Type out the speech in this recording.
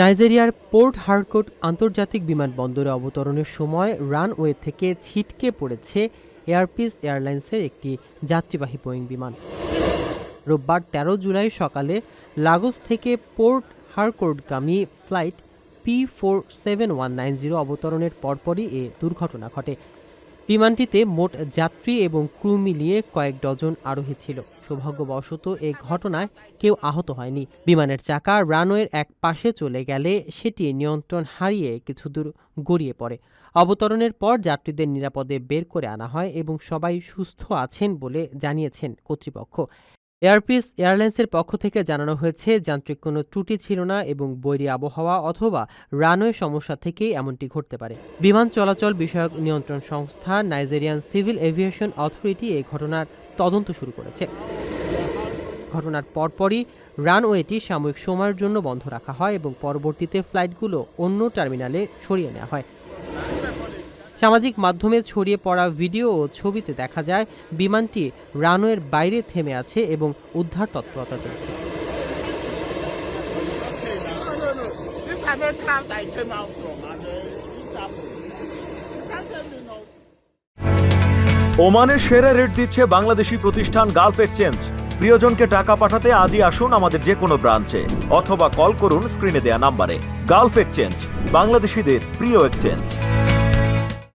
নাইজেরিয়ার পোর্ট হারকোট আন্তর্জাতিক বিমানবন্দরে অবতরণের সময় রানওয়ে থেকে ছিটকে পড়েছে এয়ারপিস এয়ারলাইন্সের একটি যাত্রীবাহী বোয়িং বিমান। রোববার তেরো জুলাই সকালে লাগোস থেকে Port হারকোর্টগামী flight P four seven one nine zero অবতরণের পরপরই এ দুর্ঘটনা ঘটে। বিমানটিতে মোট যাত্রী এবং ক্রু মিলিয়ে কয়েক ডজন আরোহী ছিল। সৌভাগ্যবশত এ ঘটনায় কেউ আহত হয়নি। বিমানের চাকা রানওয়ের এক পাশে চলে গেলে সেটি নিয়ন্ত্রণ হারিয়ে কিছু দূর গড়িয়ে পড়ে। অবতরণের পর যাত্রীদের নিরাপদে বের করে আনা হয় এবং সবাই সুস্থ আছেন বলে জানিয়েছেন কর্তৃপক্ষ। এয়ারপিস এয়ারলাইন্সের পক্ষ থেকে জানানো হয়েছে, যান্ত্রিক কোনো ত্রুটি ছিল না এবং বৈরী আবহাওয়া অথবা রানওয়ে সমস্যা থেকেই এমনটি ঘটতে পারে। বিমান চলাচল বিষয়ক নিয়ন্ত্রণ সংস্থা নাইজেরিয়ান সিভিল এভিয়েশন অথরিটি এই ঘটনার তদন্ত শুরু করেছে। ঘটনার পরপরই রানওয়েটি সাময়িক সময়ের জন্য বন্ধ রাখা হয় এবং পরবর্তীতে ফ্লাইটগুলো অন্য টার্মিনালে সরিয়ে নেওয়া হয়। সামাজিক মাধ্যমে ছড়িয়ে পড়া ভিডিও ও ছবিতে দেখা যায়, বিমানটি রানওয়ের বাইরে থেমে আছে এবং উদ্ধার তৎপরতা চলছে. ওমানের সেরা রেট দিচ্ছে বাংলাদেশি প্রতিষ্ঠান গালফ এক্সচেঞ্জ। প্রিয়জনকে টাকা পাঠাতে আজই আসুন আমাদের যে কোনো ব্রাঞ্চে, অথবা কল করুন স্ক্রিনে দেয়া নাম্বারে। গালফ এক্সচেঞ্জ, বাংলাদেশিদের প্রিয় এক্সচেঞ্জ।